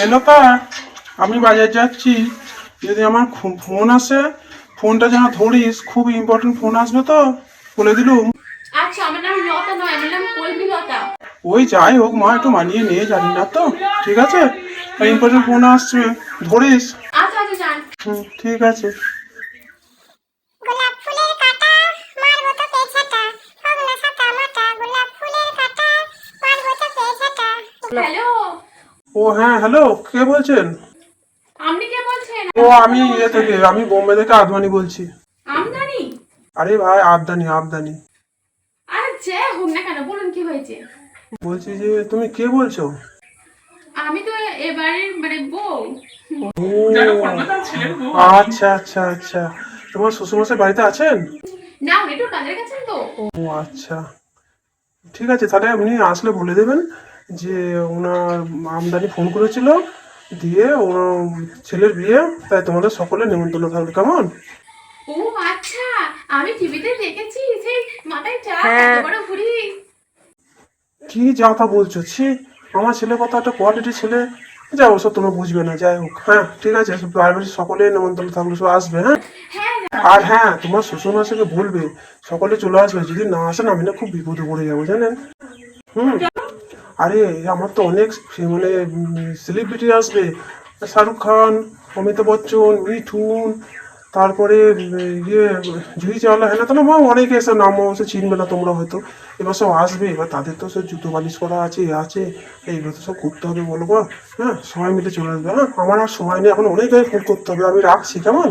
এলোকা আমি বাজার যাচ্ছি। যদি আমার ফোন আসে ফোনটা যেন ধরিস খুব ইম্পর্টেন্ট ফোন আসবে তো বলে দিলুম। আচ্ছা আমার নাম লতা নয় আমার নাম কলমি লতা। ওই যাই হোক মা একটু মানিয়ে নিয়ে জানি না তো। ঠিক আছে? ইম্পর্টেন্ট ফোন আসছে ধরিস। আচ্ছা আচ্ছা হুম, ঠিক আছে। গোলাপ ফুলের কাটা মারবো তো পেছাটা। হোক না সাতা মাটা গোলাপ ফুলের কাটা মারবো তো পেছাটা। হ্যালো। ও হ্যাঁ হ্যালো কে বলছেন? আপনি কে বলছেন? ও আমি ইয়ে থেকে আমি বোম্বে থেকে আদমানি বলছি। আমদানি? আরে ভাই আবদানি আবদানি। আরে যে হোক না কেন বলুন কি হয়েছে? বলছি যে তুমি কে বলছো? আমি তো এবারের মানে বউ। আচ্ছা আচ্ছা আচ্ছা। তোমার শ্বশুরমশাই বাড়িতে আছেন? না উনি একটু কাজের গেছেন তো। ও আচ্ছা। ঠিক আছে তাহলে আপনি আসলে বলে দেবেন। যে ওনার আমদানি ফোন করেছিল দিয়ে ওনার ছেলের বিয়ে তাই তোমাদের সকলে নেমন্তন্ন থাকবে কেমন? ও আচ্ছা আমি টিভিতে দেখেছি সেই মাথায় চা হ্যাঁ। এত বড় ভুড়ি। কি যা তা বলছো ছি আমার ছেলে কত একটা কোয়ালিটি ছেলে। যা ওসব তোমরা বুঝবে না যাই হোক হ্যাঁ ঠিক আছে বাড়ির সকলে নেমন্তন্ন থাকবে সব আসবে হ্যাঁ। হ্যাঁ আর হ্যাঁ তোমার শ্বশুর মশাইকে বলবে সকলে চলে আসবে যদি না আসেন আমি না খুব বিপদে পড়ে যাব জানেন? হুম। আরে, আমার তো অনেক মানে সেলিব্রিটি আসবে। শাহরুখ খান, অমিতাভ বচ্চন, মিঠুন, তারপরে ইয়ে জুহি চাওলা হ্যাঁ তো না মা অনেকে এসে নাম অবশ্য চিনবে না তোমরা হয়তো। এবার সব আসবে, এবার তাদের তো সব জুতো বালিশ করা আছে, এ আছে, এইগুলো তো সব করতে হবে বলো গো হ্যাঁ সবাই মিলে চলে আসবে। হ্যাঁ আমার আর সময় নেই, এখন অনেক ফোন করতে হবে। আমি রাখছি, কেমন?